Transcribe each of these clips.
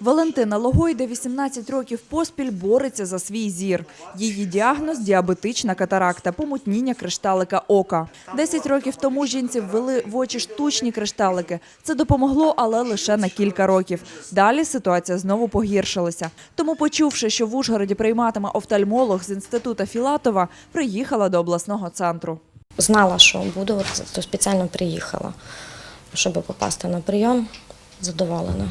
Валентина Логойда 18 років поспіль бореться за свій зір. Її діагноз – діабетична катаракта, помутніння кришталика ока. 10 років тому жінці ввели в очі штучні кришталики. Це допомогло, але лише на кілька років. Далі ситуація знову погіршилася. Тому, почувши, що в Ужгороді прийматиме офтальмолог з інституту Філатова, приїхала до обласного центру. Знала, що буду, то спеціально приїхала, щоб попасти на прийом. Задоволена.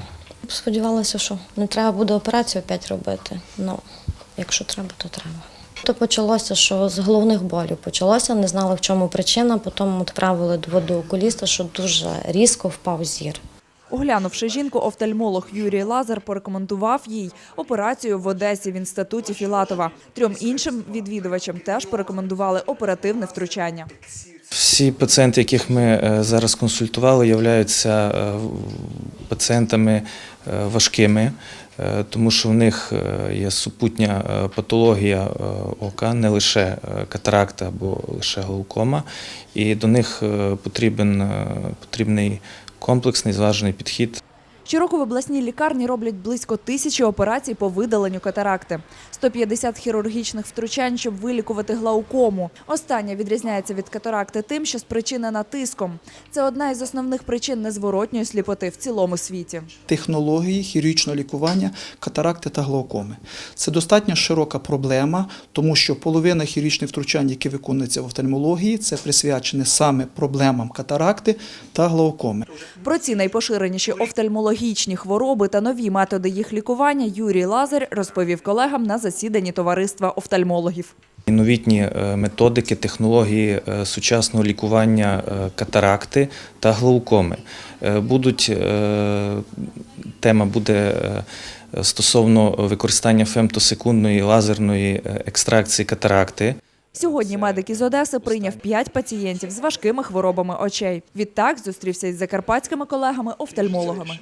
Сподівалася, що не треба буде операцію опять робити. Ну, якщо треба, то треба. То почалося, що з головних болів почалося, не знали, в чому причина. Потім відправили до водоокуліста, що дуже різко впав зір. Оглянувши жінку, офтальмолог Юрій Лазар порекомендував їй операцію в Одесі в інституті Філатова. Трьом іншим відвідувачам теж порекомендували оперативне втручання. Всі пацієнти, яких ми е, зараз консультували, являються е, пацієнтами е, важкими, е, тому що в них е, є супутня патологія ока, не лише катаракта або лише глаукома, і до них потрібен потрібний комплексний зважений підхід. Щороку в обласній лікарні роблять близько тисячі операцій по видаленню катаракти, 150 хірургічних втручань, щоб вилікувати глаукому. Остання відрізняється від катаракти тим, що спричинена тиском. Це одна із основних причин незворотньої сліпоти в цілому світі. технології хірургічного лікування катаракти та глаукоми. Це достатньо широка проблема, тому що половина хірургічних втручань, які виконуються в офтальмології, це присвячені саме проблемам катаракти та глаукоми. Про ці найпоширеніші офтальмологічні хвороби та нові методи їх лікування Юрій Лазар розповів колегам на засіданні товариства офтальмологів. Новітні е, методики, технології е, сучасного лікування е, катаракти та глаукоми. Будуть, тема буде стосовно використання фемтосекундної лазерної екстракції катаракти. Сьогодні медик із Одеси прийняв 5 пацієнтів з важкими хворобами очей. Відтак зустрівся із закарпатськими колегами-офтальмологами.